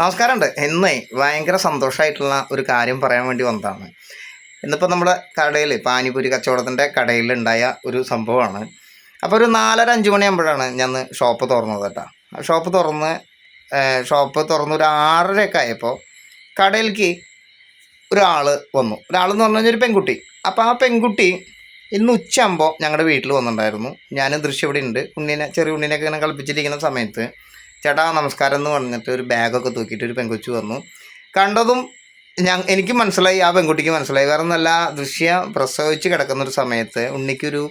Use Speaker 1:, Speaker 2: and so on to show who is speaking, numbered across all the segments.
Speaker 1: നമസ്കാരമുണ്ട്. എന്നേ ഭയങ്കര സന്തോഷമായിട്ടുള്ള ഒരു കാര്യം പറയാൻ വേണ്ടി വന്നതാണ്. ഇന്നിപ്പോൾ നമ്മുടെ കടയിൽ പാനിപൂരി കച്ചവടത്തിന്റെ കടയിലുണ്ടായ ഒരു സംഭവമാണ്. അപ്പോൾ ഒരു നാലര അഞ്ച് മണിയാകുമ്പോഴാണ് ഞാൻ ഷോപ്പ് തുറന്നത് കേട്ടോ. ഷോപ്പ് തുറന്ന് ഷോപ്പ് തുറന്ന് ഒരു ആറരയൊക്കെ ആയപ്പോൾ കടയിലേക്ക് ഒരാൾ വന്നു. ഒരാളെന്ന് പറഞ്ഞു കഴിഞ്ഞാൽ ഒരു പെൺകുട്ടി. അപ്പോൾ ആ പെൺകുട്ടി ഇന്ന് ഉച്ചയാകുമ്പോൾ ഞങ്ങളുടെ വീട്ടിൽ വന്നിട്ടുണ്ടായിരുന്നു. ഞാൻ ദൃശ്യം ഇവിടെ ഉണ്ട്. ഉണ്ണിനെ ചെറിയ ഉണ്ണിനെയൊക്കെ ഇങ്ങനെ കളിപ്പിച്ചിരിക്കുന്ന സമയത്ത് ചേട്ടാ നമസ്കാരം എന്ന് പറഞ്ഞിട്ട് ഒരു ബാഗൊക്കെ തൂക്കിയിട്ട് ഒരു പെൺകൊച്ചു വന്നു. കണ്ടതും ഞാൻ എനിക്ക് മനസ്സിലായി ആ പെൺകുട്ടിക്ക് മനസ്സിലായി. വേറെ നല്ല ദൃശ്യ പ്രസവിച്ച് കിടക്കുന്ന ഒരു സമയത്ത് ഉണ്ണിക്കൊരു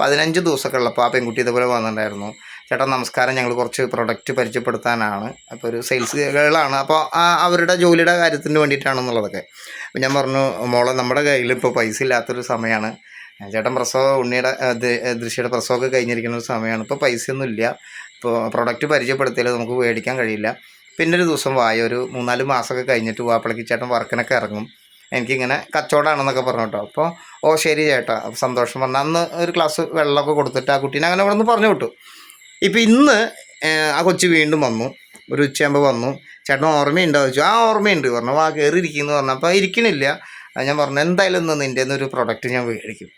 Speaker 1: പതിനഞ്ച് ദിവസമൊക്കെ ഉള്ളപ്പോൾ ആ പെൺകുട്ടി ഇതുപോലെ വന്നിട്ടുണ്ടായിരുന്നു. ചേട്ടാ നമസ്കാരം ഞങ്ങൾ കുറച്ച് പ്രൊഡക്റ്റ് പരിചയപ്പെടുത്താനാണ്. അപ്പോൾ ഒരു സെയിൽസ് ഗേളാണ് അപ്പോൾ അവരുടെ ജോലിയുടെ കാര്യത്തിന് വേണ്ടിയിട്ടാണെന്നുള്ളതൊക്കെ. അപ്പോൾ ഞാൻ പറഞ്ഞു മോളെ നമ്മുടെ കയ്യിൽ ഇപ്പോൾ പൈസ ഇല്ലാത്തൊരു സമയമാണ്. ചേട്ടൻ പ്രസവം ഉണ്ണിയുടെ ദൃശ്യയുടെ പ്രസവമൊക്കെ കഴിഞ്ഞിരിക്കുന്ന ഒരു സമയമാണ്. ഇപ്പോൾ പൈസയൊന്നും ഇല്ല പ്രൊഡക്റ്റ് പരിചയപ്പെടുത്തിയാൽ നമുക്ക് മേടിക്കാൻ കഴിയില്ല. പിന്നെ ഒരു ദിവസം വായ ഒരു മൂന്നാൽ മാസമൊക്കെ കഴിഞ്ഞിട്ട് വാപ്പിളക്ക് ചേട്ടൻ വർക്കിനൊക്കെ ഇറങ്ങും. എനിക്കിങ്ങനെ കച്ചവടമാണെന്നൊക്കെ പറഞ്ഞു കേട്ടോ അപ്പോൾ ഓ ശരി ചേട്ടാ. സന്തോഷം പറഞ്ഞു. അന്ന് ഒരു ഗ്ലാസ് വെള്ളമൊക്കെ കൊടുത്തിട്ട് ആ കുട്ടീനെ അങ്ങനെ അവിടെ നിന്ന് പറഞ്ഞു വിട്ടു. ഇപ്പോൾ ഇന്ന് ആ കൊച്ചു വീണ്ടും വന്നു. ഒരു ഉച്ചയാകുമ്പോൾ വന്നു. ചേട്ടൻ ഓർമ്മയുണ്ടോ ചോദിച്ചു. ആ ഓർമ്മയുണ്ട്. പറഞ്ഞു വാ കയറി ഇരിക്കുന്നു പറഞ്ഞു അപ്പോൾ ഇരിക്കണില്ല. ഞാൻ പറഞ്ഞു എന്തായാലും ഇന്ന് നിന്റെ ഒരു പ്രൊഡക്റ്റ് ഞാൻ മേടിക്കും.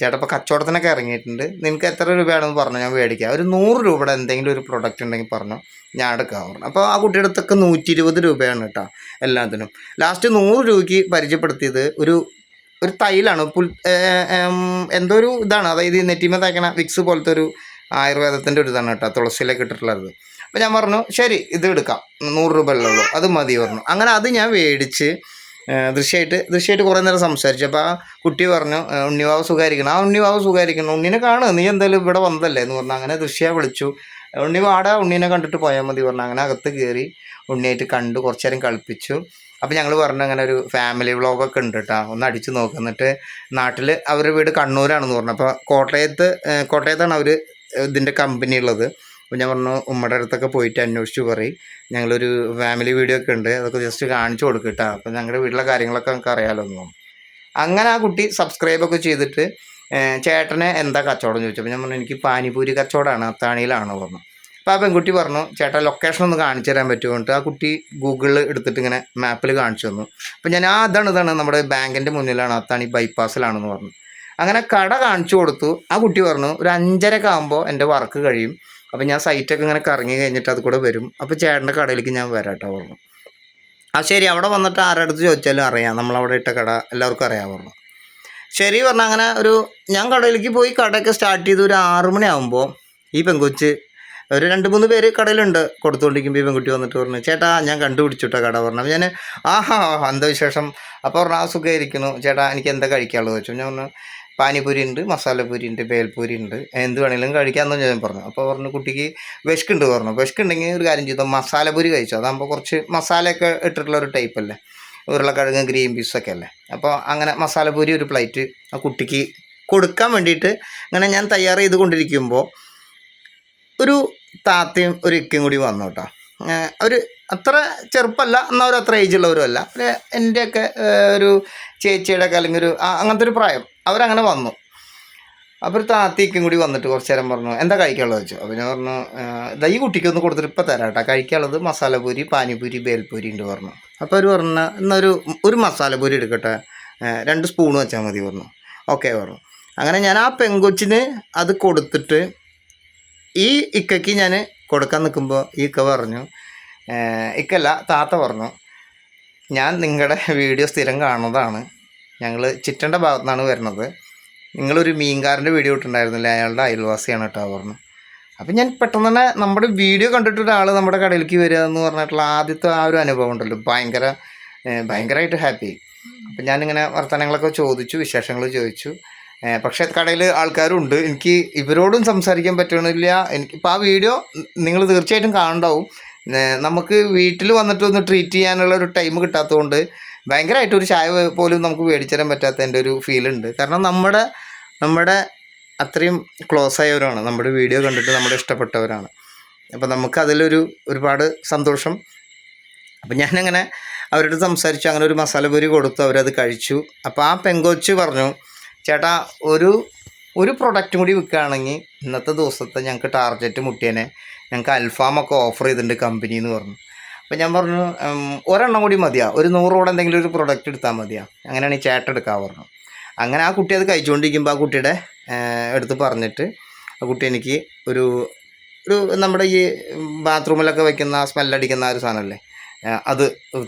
Speaker 1: ചേട്ടാ കച്ചവടത്തിനൊക്കെ ഇറങ്ങിയിട്ടുണ്ട്. നിനക്ക് എത്ര രൂപയാണെന്ന് പറഞ്ഞു ഞാൻ മേടിക്കാം. ഒരു നൂറ് രൂപയുടെ എന്തെങ്കിലും ഒരു പ്രൊഡക്റ്റ് ഉണ്ടെങ്കിൽ പറഞ്ഞു. ഞാൻ എടുക്കാം പറഞ്ഞു. അപ്പോൾ ആ കുട്ടിയുടെ അടുത്തൊക്കെ നൂറ്റി ഇരുപത് രൂപയാണ് കേട്ടോ എല്ലാത്തിനും. ലാസ്റ്റ് നൂറ് രൂപയ്ക്ക് പരിചയപ്പെടുത്തിയത് ഒരു ഒരു തൈലാണ്. പുൽ എന്തോ ഒരു ഇതാണ്. അതായത് ഈ നെറ്റിമ തയ്ക്കണ വിക്സ് പോലത്തെ ഒരു ആയുർവേദത്തിന്റെ ഒരു ഇതാണ് കേട്ടോ. തുളസിയിലൊക്കെ ഇട്ടിട്ടുള്ളത് അപ്പോൾ ഞാൻ പറഞ്ഞു ശരി ഇത് എടുക്കാം. നൂറ് രൂപ ഉള്ളൂ. അത് മതി പറഞ്ഞു. അങ്ങനെ അത് ഞാൻ മേടിച്ച് ദൃശ്യമായിട്ട് ദൃശ്യമായിട്ട് കുറേ നേരം സംസാരിച്ചു. അപ്പോൾ ആ കുട്ടി പറഞ്ഞു ഉണ്ണിവാവ് സുഖമായിരിക്കണം ആ ഉണ്ണിവാവ് സുഖമായിരിക്കണം ഉണ്ണിനെ കാണുക. നീ എന്തായാലും ഇവിടെ വന്നതല്ലേ എന്ന് പറഞ്ഞു. അങ്ങനെ ദൃശ്യ വിളിച്ചു. ഉണ്ണി വാടാ ഉണ്ണീനെ കണ്ടിട്ട് പോയാൽ മതി പറഞ്ഞു. അങ്ങനെ അകത്ത് കയറി ഉണ്ണിയായിട്ട് കണ്ടു. കുറച്ച് നേരം കളിപ്പിച്ചു. അപ്പോൾ ഞങ്ങൾ പറഞ്ഞു അങ്ങനെ ഒരു ഫാമിലി വ്ളോഗൊക്കെ ഉണ്ട് കേട്ടോ ഒന്ന് അടിച്ചു നോക്ക്. എന്നിട്ട് നാട്ടിൽ അവരുടെ വീട് കണ്ണൂരാണെന്ന് പറഞ്ഞു. അപ്പോൾ കോട്ടയത്ത് കോട്ടയത്താണ് അവർ ഇതിന്റെ കമ്പനി ഉള്ളത്. അപ്പോൾ ഞാൻ പറഞ്ഞു ഉമ്മയുടെ അടുത്തൊക്കെ പോയിട്ട് അന്വേഷിച്ചു പറയും. ഞങ്ങളൊരു ഫാമിലി വീഡിയോ ഒക്കെ ഉണ്ട്. അതൊക്കെ ജസ്റ്റ് കാണിച്ചു കൊടുക്കും കേട്ടോ അപ്പോൾ ഞങ്ങളുടെ വീട്ടിലെ കാര്യങ്ങളൊക്കെ നമുക്ക് അറിയാമല്ലോ ഒന്നും അങ്ങനെ ആ കുട്ടി സബ്സ്ക്രൈബൊക്കെ ചെയ്തിട്ട് ചേട്ടനെ എന്താ കച്ചവടം? ചോദിച്ചപ്പോൾ ഞാൻ പറഞ്ഞു എനിക്ക് പാനിപൂരി കച്ചവടമാണ് അത്താണിയിലാണ്? പറഞ്ഞു. അപ്പോൾ ആ പെൺകുട്ടി പറഞ്ഞു ചേട്ടാ ലൊക്കേഷൻ ഒന്ന് കാണിച്ചു തരാൻ പറ്റുമോ? എന്നിട്ട് ആ കുട്ടി ഗൂഗിളിൽ എടുത്തിട്ട് ഇങ്ങനെ മാപ്പിൽ കാണിച്ചു തന്നു. അപ്പോൾ ഞാൻ ആ അതാണ് ഇതാണ്. നമ്മുടെ ബാങ്കിന്റെ മുന്നിലാണ്. അത്താണി ബൈപ്പാസിലാണെന്ന് പറഞ്ഞു. അങ്ങനെ കട കാണിച്ചു കൊടുത്തു. ആ കുട്ടി പറഞ്ഞു ഒരു അഞ്ചരക്കാകുമ്പോൾ എന്റെ വർക്ക് കഴിയും. അപ്പോൾ ഞാൻ സൈറ്റൊക്കെ ഇങ്ങനെ കറങ്ങി കഴിഞ്ഞിട്ട് അത് കൂടെ വരും. അപ്പോൾ ചേട്ടന്റെ കടയിലേക്ക് ഞാൻ വരാം കേട്ടോ പറഞ്ഞു. ആ ശരി. അവിടെ വന്നിട്ട് ആരുടെ അടുത്ത് ചോദിച്ചാലും അറിയാം. നമ്മളവിടെ ഇട്ട കട എല്ലാവർക്കും അറിയാൻ പറഞ്ഞു. ശരി പറഞ്ഞാൽ അങ്ങനെ ഒരു ഞാൻ കടയിലേക്ക് പോയി കടയൊക്കെ സ്റ്റാർട്ട് ചെയ്ത് ഒരു ആറ് മണിയാകുമ്പോൾ ഈ പെങ്കൊച്ച് ഒരു രണ്ട് മൂന്ന് പേര് കടയിലുണ്ട്. കൊടുത്തുകൊണ്ടിരിക്കുമ്പോൾ ഈ പെൺകുട്ടി വന്നിട്ട് പറഞ്ഞു ചേട്ടാ ഞാൻ കണ്ടുപിടിച്ചുട്ടോ കട പറഞ്ഞു. ഞാൻ ആഹാ എന്താ വിശേഷം? അപ്പോൾ പറഞ്ഞു ആ സുഖമായിരിക്കുന്നു. ചേട്ടാ എനിക്ക് എന്താ കഴിക്കാനുള്ളത്? ചോദിച്ചു. ഞാൻ പറഞ്ഞു പാനിപൂരി ഉണ്ട് മസാലപ്പൂരി ഉണ്ട് ബേൽപൂരി ഉണ്ട് എന്ത് വേണമെങ്കിലും കഴിക്കാമെന്ന് ഞാൻ പറഞ്ഞു. അപ്പോൾ പറഞ്ഞു കുട്ടിക്ക് വിശക്കുണ്ട് പറഞ്ഞു. വിശക്കുണ്ടെങ്കിൽ ഒരു കാര്യം ചെയ്തു മസാലപൂരി കഴിച്ചു? അതാകുമ്പോൾ കുറച്ച് മസാലയൊക്കെ ഇട്ടിട്ടുള്ള ഒരു ടൈപ്പ് അല്ലേ? ഉരുളക്കിഴങ്ങ് ഗ്രീൻ പീസൊക്കെ അല്ലേ? അപ്പോൾ അങ്ങനെ മസാലപൂരി ഒരു പ്ലേറ്റ് ആ കുട്ടിക്ക് കൊടുക്കാൻ വേണ്ടിയിട്ട് അങ്ങനെ ഞാൻ തയ്യാർ ചെയ്ത് കൊണ്ടിരിക്കുമ്പോൾ ഒരു താത്തയും ഒരു ഇക്കയും കൂടി വന്നു കേട്ടോ. ഒരു അത്ര ചെറുപ്പമല്ല എന്നാൽ അത്ര ഏജ് ഉള്ളവരും അല്ല. എന്റെയൊക്കെ ഒരു ചേച്ചിയുടെ ഒക്കെ അല്ലെങ്കിൽ ഒരു അങ്ങനത്തെ ഒരു പ്രായം. അവരങ്ങനെ വന്നു. അപ്പോൾ ഒരു താത്തയ്ക്കും കൂടി വന്നിട്ട് കുറച്ച് നേരം പറഞ്ഞു എന്താ കഴിക്കാനുള്ളത്? വെച്ചു അപ്പം ഞാൻ പറഞ്ഞു ദൈ ദാ ഈ കുട്ടിക്കൊന്ന് കൊടുത്തിട്ട് ഇപ്പം തരാം കേട്ടോ. കഴിക്കാനുള്ളത് മസാലപൂരി പാനിപൂരി ബേൽപൂരി ഉണ്ട് പറഞ്ഞു. അപ്പോൾ അവർ പറഞ്ഞു എന്നൊരു ഒരു മസാലപൂരി എടുക്കട്ടെ. രണ്ട് സ്പൂൺ വെച്ചാൽ മതി പറഞ്ഞു. ഓക്കെ പറഞ്ഞു. അങ്ങനെ ഞാൻ ആ പെങ്കൊച്ചിന് അത് കൊടുത്തിട്ട് ഈ ഇക്കയ്ക്ക് ഞാൻ കൊടുക്കാൻ നിൽക്കുമ്പോൾ ഈ ഇക്ക പറഞ്ഞു ഇക്കല്ല താത്ത പറഞ്ഞു ഞാൻ നിങ്ങളുടെ വീഡിയോ സ്ഥിരം കാണുന്നതാണ്. ഞങ്ങൾ ചിറ്റന്റെ ഭാഗത്തു നിന്നാണ് വരുന്നത്. നിങ്ങളൊരു മീൻകാരന്റെ വീഡിയോ ഇട്ടുണ്ടായിരുന്നില്ലേ അയാളുടെ അയൽവാസിയാണ് കേട്ടോ പറഞ്ഞു അപ്പം ഞാൻ പെട്ടെന്ന് തന്നെ നമ്മുടെ വീഡിയോ കണ്ടിട്ട് ഒരാൾ നമ്മുടെ കടയിലേക്ക് വരിക എന്ന് പറഞ്ഞിട്ടുള്ള ആദ്യത്തെ ആ ഒരു അനുഭവം ഉണ്ടല്ലോ. ഭയങ്കര ഭയങ്കരമായിട്ട് ഹാപ്പി അപ്പം ഞാനിങ്ങനെ വർത്തമാനങ്ങളൊക്കെ ചോദിച്ചു വിശേഷങ്ങൾ ചോദിച്ചു. പക്ഷേ കടയിൽ ആൾക്കാരുണ്ട്. എനിക്ക് ഇവരോടും സംസാരിക്കാൻ പറ്റണില്ല. എനിക്ക് ഇപ്പോൾ ആ വീഡിയോ നിങ്ങൾ തീർച്ചയായിട്ടും കാണണ്ടാവും നമുക്ക് വീട്ടിൽ വന്നിട്ട് ഒന്ന് ട്രീറ്റ് ചെയ്യാനുള്ള ഒരു ടൈം കിട്ടാത്തതുകൊണ്ട് ഭയങ്കരമായിട്ട് ഒരു ചായ പോലും നമുക്ക് മേടിച്ചു തരാൻ പറ്റാത്തതിന്റെ ഒരു ഉണ്ട്. കാരണം നമ്മുടെ നമ്മുടെ അത്രയും ക്ലോസ് ആയവരാണ്. നമ്മുടെ വീഡിയോ കണ്ടിട്ട് നമ്മുടെ ഇഷ്ടപ്പെട്ടവരാണ്. അപ്പോൾ നമുക്ക് അതിലൊരു ഒരുപാട് സന്തോഷം. അപ്പം ഞാനങ്ങനെ അവരോട് സംസാരിച്ചു. അങ്ങനെ ഒരു മസാലപൂരി കൊടുത്തു. അവരത് കഴിച്ചു. അപ്പോൾ ആ പെങ്കൊച്ച് പറഞ്ഞു ചേട്ടാ ഒരു ഒരു പ്രൊഡക്റ്റും കൂടി വിൽക്കുകയാണെങ്കിൽ ഇന്നത്തെ ദിവസത്തെ ഞങ്ങൾക്ക് ടാർഗറ്റ് മുട്ടിയനെ. ഞങ്ങൾക്ക് അൽഫാമൊക്കെ ഓഫർ ചെയ്തിട്ടുണ്ട് കമ്പനി എന്ന് പറഞ്ഞു. അപ്പം ഞാൻ പറഞ്ഞു ഒരെണ്ണം കൂടി മതിയാ. ഒരു നൂറോടെ എന്തെങ്കിലും ഒരു പ്രൊഡക്റ്റ് എടുത്താൽ മതിയാ. അങ്ങനെയാണ് ഈ ചേട്ട എടുക്കാൻ പറഞ്ഞു അങ്ങനെ ആ കുട്ടി അത് കഴിച്ചുകൊണ്ടിരിക്കുമ്പോൾ ആ കുട്ടിയുടെ എടുത്ത് പറഞ്ഞിട്ട് ആ കുട്ടി എനിക്ക് ഒരു ഒരു നമ്മുടെ ഈ ബാത്റൂമിലൊക്കെ വെക്കുന്ന സ്മെല്ലടിക്കുന്ന ഒരു സാധനമല്ലേ അത്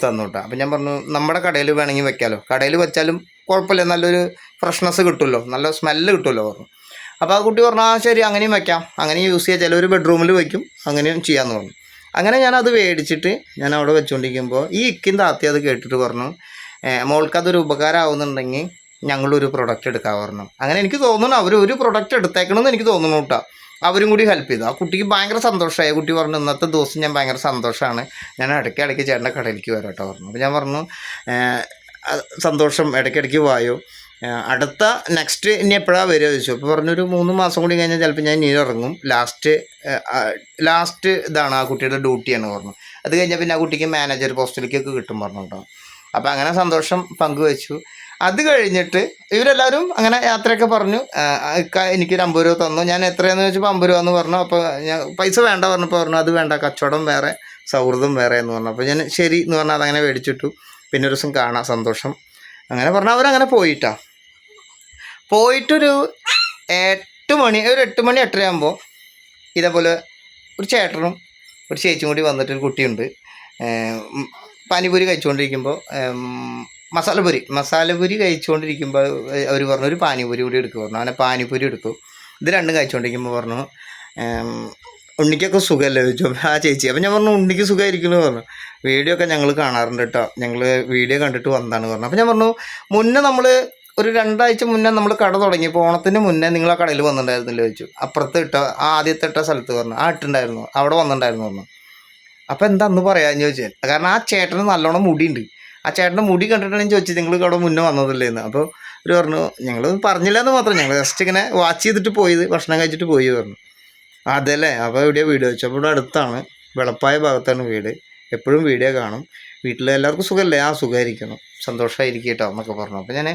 Speaker 1: തന്നോട്ടാ. അപ്പം ഞാൻ പറഞ്ഞു നമ്മുടെ കടയിൽ വേണമെങ്കിൽ വെക്കാമല്ലോ കടയിൽ വെച്ചാലും കുഴപ്പമില്ല നല്ലൊരു ഫ്രഷ്നെസ് കിട്ടുമല്ലോ നല്ല സ്മെല്ല് കിട്ടുമല്ലോ പറഞ്ഞു. അപ്പോൾ ആ കുട്ടി പറഞ്ഞു ആ ശരി അങ്ങനെയും വെക്കാം. അങ്ങനെയും യൂസ് ചെയ്യാം. ചിലവർ ബെഡ്റൂമിൽ വയ്ക്കും അങ്ങനെയും ചെയ്യാമെന്ന് പറഞ്ഞു. അങ്ങനെ ഞാൻ അത് മേടിച്ചിട്ട് ഞാൻ അവിടെ വെച്ചുകൊണ്ടിരിക്കുമ്പോൾ ഈ ഇക്കിൻ താത്തി അത് കേട്ടിട്ട് പറഞ്ഞു "ഏഹ്, മോൾക്ക് അതൊരു ഉപകാരമാവുന്നുണ്ടെങ്കിൽ ഞങ്ങളൊരു പ്രൊഡക്റ്റ് എടുക്കാൻ പറഞ്ഞു. അങ്ങനെ എനിക്ക് തോന്നുന്നു അവർ ഒരു പ്രൊഡക്റ്റ് എടുത്തേക്കണമെന്ന് എനിക്ക് തോന്നുന്നു കേട്ടോ അവരും കൂടി ഹെൽപ്പ് ചെയ്തു. ആ കുട്ടിക്ക് ഭയങ്കര സന്തോഷമായി കുട്ടി പറഞ്ഞു ഇന്നത്തെ ദിവസം ഞാൻ ഭയങ്കര സന്തോഷമാണ് ഞാൻ ഇടയ്ക്ക് ഇടയ്ക്ക് ചേട്ടന്റെ കടയിലേക്ക് വരാം കേട്ടോ പറഞ്ഞു. അപ്പോൾ ഞാൻ പറഞ്ഞു സന്തോഷം ഇടയ്ക്കിടയ്ക്ക് വായോ? അടുത്ത നെക്സ്റ്റ് ഇനി എപ്പോഴാണ് വരിക ചോദിച്ചു. അപ്പോൾ പറഞ്ഞൊരു മൂന്ന് മാസം കൂടി കഴിഞ്ഞാൽ ചിലപ്പോൾ ഞാൻ ഇനി ഇറങ്ങും ലാസ്റ്റ് ലാസ്റ്റ് ഇതാണ് ആ കുട്ടിയുടെ ഡ്യൂട്ടിയാണ് പറഞ്ഞു അത് കഴിഞ്ഞാൽ പിന്നെ ആ കുട്ടിക്ക് മാനേജർ പോസ്റ്റിലേക്കൊക്കെ കിട്ടും പറഞ്ഞു കേട്ടോ അപ്പോൾ അങ്ങനെ സന്തോഷം പങ്കുവച്ചു. അത് കഴിഞ്ഞിട്ട് ഇവരെല്ലാവരും അങ്ങനെ യാത്രയൊക്കെ പറഞ്ഞു. എനിക്കൊരു അമ്പത് രൂപ തന്നു. ഞാൻ എത്രയാണെന്ന് ചോദിച്ചപ്പോൾ അമ്പത് രൂപ എന്ന് പറഞ്ഞു. അപ്പോൾ ഞാൻ പൈസ വേണ്ട പറഞ്ഞപ്പോൾ പറഞ്ഞു അത് വേണ്ട കച്ചവടം വേറെ സൗഹൃദം വേറെ എന്ന് പറഞ്ഞു. അപ്പോൾ ഞാൻ ശരി എന്ന് പറഞ്ഞാൽ അതങ്ങനെ മേടിച്ചിട്ടു. പിന്നെ ഒരു ദിവസം കാണാം സന്തോഷം. അങ്ങനെ പറഞ്ഞാൽ അവരങ്ങനെ പോയിട്ടാ. പോയിട്ടൊരു എട്ട് മണി ഒരു എട്ട് മണി എട്ടരയാകുമ്പോൾ ഇതേപോലെ ഒരു ചേട്ടനും ഒരു ചേച്ചിയും കൂടി വന്നിട്ട് ഒരു കുട്ടിയുണ്ട് പാനിപൂരി കഴിച്ചുകൊണ്ടിരിക്കുമ്പോൾ മസാലപൂരി മസാലപൂരി കഴിച്ചുകൊണ്ടിരിക്കുമ്പോൾ അവർ പറഞ്ഞു ഒരു പാനിപൂരി കൂടി എടുക്കുക പറഞ്ഞു. അങ്ങനെ പാനിപൂരി എടുത്തു. ഇത് രണ്ടും കഴിച്ചുകൊണ്ടിരിക്കുമ്പോൾ പറഞ്ഞു ഉണ്ണിക്കൊക്കെ സുഖമല്ലേ ചോദിച്ചു. ആ ചേച്ചി അപ്പം ഞാൻ പറഞ്ഞു ഉണ്ണിക്ക് സുഖമായിരിക്കുന്നു പറഞ്ഞു. വീഡിയോ ഒക്കെ ഞങ്ങൾ കാണാറുണ്ട് കേട്ടോ. ഞങ്ങൾ വീഡിയോ കണ്ടിട്ട് വന്നതാണ് പറഞ്ഞു. അപ്പം ഞാൻ പറഞ്ഞു മുന്നേ നമ്മൾ ഒരു രണ്ടാഴ്ച മുന്നേ നമ്മൾ കട തുടങ്ങിയപ്പോൾ ഓണത്തിന് മുന്നേ നിങ്ങൾ ആ കടയിൽ വന്നിട്ടുണ്ടായിരുന്നില്ല ചോദിച്ചു. അപ്പുറത്ത് ഇട്ട ആദ്യത്തെ ഇട്ട സ്ഥലത്ത് പറഞ്ഞു. ആ ഇട്ടുണ്ടായിരുന്നു അവിടെ വന്നിട്ടുണ്ടായിരുന്നു പറഞ്ഞു. അപ്പം എന്താ അന്ന് പറയാമെന്ന് ചോദിച്ചാൽ കാരണം ആ ചേട്ടന് നല്ലോണം മുടിയുണ്ട്. ആ ചേട്ടന്റെ മുടി കണ്ടിട്ടാണ് ചോദിച്ചത് നിങ്ങൾ അവിടെ മുന്നേ വന്നതല്ലേന്ന്? അപ്പോൾ ഒരു പറഞ്ഞു ഞങ്ങൾ പറഞ്ഞില്ല എന്ന് മാത്രം. ഞങ്ങൾ ജസ്റ്റ് ഇങ്ങനെ വാച്ച് ചെയ്തിട്ട് പോയത് ഭക്ഷണം കഴിച്ചിട്ട് പോയി പറഞ്ഞു. അതല്ലേ. അപ്പോൾ എവിടെയാണ് വീട്? വെച്ചു അപ്പോൾ ഇവിടെ അടുത്താണ്. വെളപ്പായ ഭാഗത്താണ് വീട്. എപ്പോഴും വീഡിയോ കാണും. വീട്ടിൽ എല്ലാവർക്കും സുഖമല്ലേ? ആ സുഖമായിരിക്കണം. സന്തോഷമായിരിക്കും കേട്ടോ എന്നൊക്കെ പറഞ്ഞു. അപ്പോൾ ഞാൻ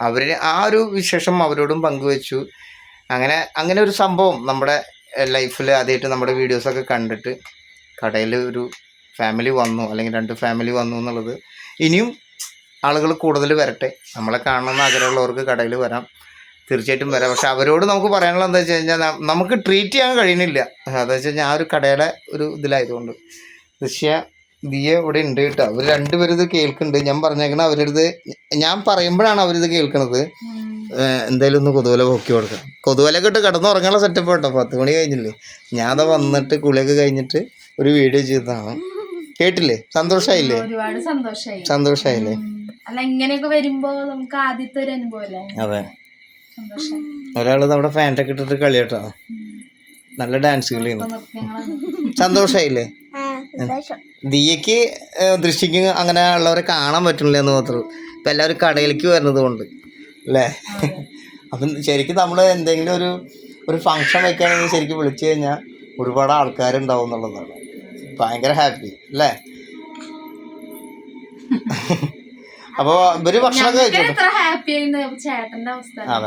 Speaker 1: അവർ ആ ഒരു വിശേഷം അവരോടും പങ്കുവെച്ചു. അങ്ങനെ അങ്ങനെ ഒരു സംഭവം നമ്മുടെ ലൈഫിൽ ആദ്യമായിട്ട് നമ്മുടെ വീഡിയോസൊക്കെ കണ്ടിട്ട് കടയിൽ ഒരു ഫാമിലി വന്നു അല്ലെങ്കിൽ രണ്ട് ഫാമിലി വന്നു എന്നുള്ളത്. ഇനിയും ആളുകൾ കൂടുതൽ വരട്ടെ. നമ്മളെ കാണണമെന്ന് ആഗ്രഹമുള്ളവർക്ക് കടയിൽ വരാം. തീർച്ചയായിട്ടും വരാം. പക്ഷെ അവരോട് നമുക്ക് പറയാനുള്ള എന്താ വെച്ച് കഴിഞ്ഞാൽ നമുക്ക് ട്രീറ്റ് ചെയ്യാൻ കഴിയുന്നില്ല. അതെന്ന് വെച്ച് കഴിഞ്ഞാൽ ആ ഒരു കടയുടെ ഒരു ഇതിലായതുകൊണ്ട്. ദൃശ്യ ദിയ ഇവിടെ ഉണ്ട് കേട്ടോ. അവർ രണ്ടുപേരും ഇത് കേൾക്കുന്നുണ്ട്. ഞാൻ പറഞ്ഞേക്കണ അവരിത് ഞാൻ പറയുമ്പോഴാണ് അവരിത് കേൾക്കണത്. എന്തായാലും ഒന്ന് കൊതുവല പൊക്കി കൊടുക്കാം. കൊതുവലൊക്കെ ഇട്ട് കിടന്നുറങ്ങാനുള്ള സെറ്റപ്പ് കേട്ടോ. പത്ത് മണി കഴിഞ്ഞില്ലേ. ഞാൻ അത് വന്നിട്ട് കുളിയൊക്കെ കഴിഞ്ഞിട്ട് ഒരു വീഡിയോ ചെയ്തതാണ്. കേട്ടില്ലേ? സന്തോഷായില്ലേ?
Speaker 2: ഒരുപാട് സന്തോഷായി.
Speaker 1: സന്തോഷമായില്ലേ
Speaker 2: അല്ല ഇങ്ങനെയൊക്കെ വരുമ്പോ നമുക്ക് ആദ്യത്തെ ഒരു അനുഭവം
Speaker 1: അതെ.
Speaker 2: സന്തോഷം.
Speaker 1: ഒരാൾ നമ്മുടെ ഫാന്റൊക്കെ ഇട്ടിട്ട് കളി കേട്ടോ. നല്ല ഡാൻസ് കളിയാണ് ഞങ്ങൾ ദിയക്ക് ഏഹ്, അങ്ങനെ ഉള്ളവരെ കാണാൻ പറ്റുന്നില്ല എന്ന് മാത്രം. ഇപ്പം എല്ലാവരും കടയിലേക്ക് വരുന്നത് കൊണ്ട് അല്ലേ? അപ്പം ശരിക്കും നമ്മൾ എന്തെങ്കിലും ഒരു ഒരു ഫങ്ഷൻ വെക്കുകയാണെങ്കിൽ ശരിക്കും വിളിച്ചു കഴിഞ്ഞാൽ ഒരുപാട് ആൾക്കാരുണ്ടാവും എന്നുള്ളതാണ്. ഭയങ്കര ഹാപ്പി അല്ലേ? അപ്പോൾ
Speaker 2: ഇവർ ഭക്ഷണം
Speaker 1: അതെ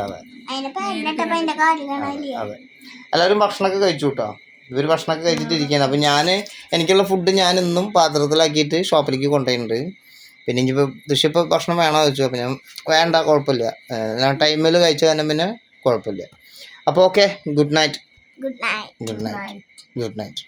Speaker 1: അതെ അതെ. എല്ലാവരും ഭക്ഷണമൊക്കെ കഴിച്ചു കേട്ടോ ഇവർ ഭക്ഷണമൊക്കെ കഴിച്ചിട്ട് ഇരിക്കുകയാണ് അപ്പം ഞാൻ എനിക്കുള്ള ഫുഡ് ഞാൻ ഇന്നും പാത്രത്തിലാക്കിയിട്ട് ഷോപ്പിലേക്ക് കൊണ്ടുപോയിട്ടുണ്ട്. പിന്നെ ഇനിയിപ്പോൾ ദൃശ്യപ്പോൾ ഭക്ഷണം വേണോ ചോദിച്ചു. അപ്പോൾ ഞാൻ വേണ്ട കുഴപ്പമില്ല ഞാൻ ടൈമിൽ കഴിച്ചു തന്നെ പിന്നെ കുഴപ്പമില്ല അപ്പോൾ okay good night
Speaker 3: good night
Speaker 1: good night good night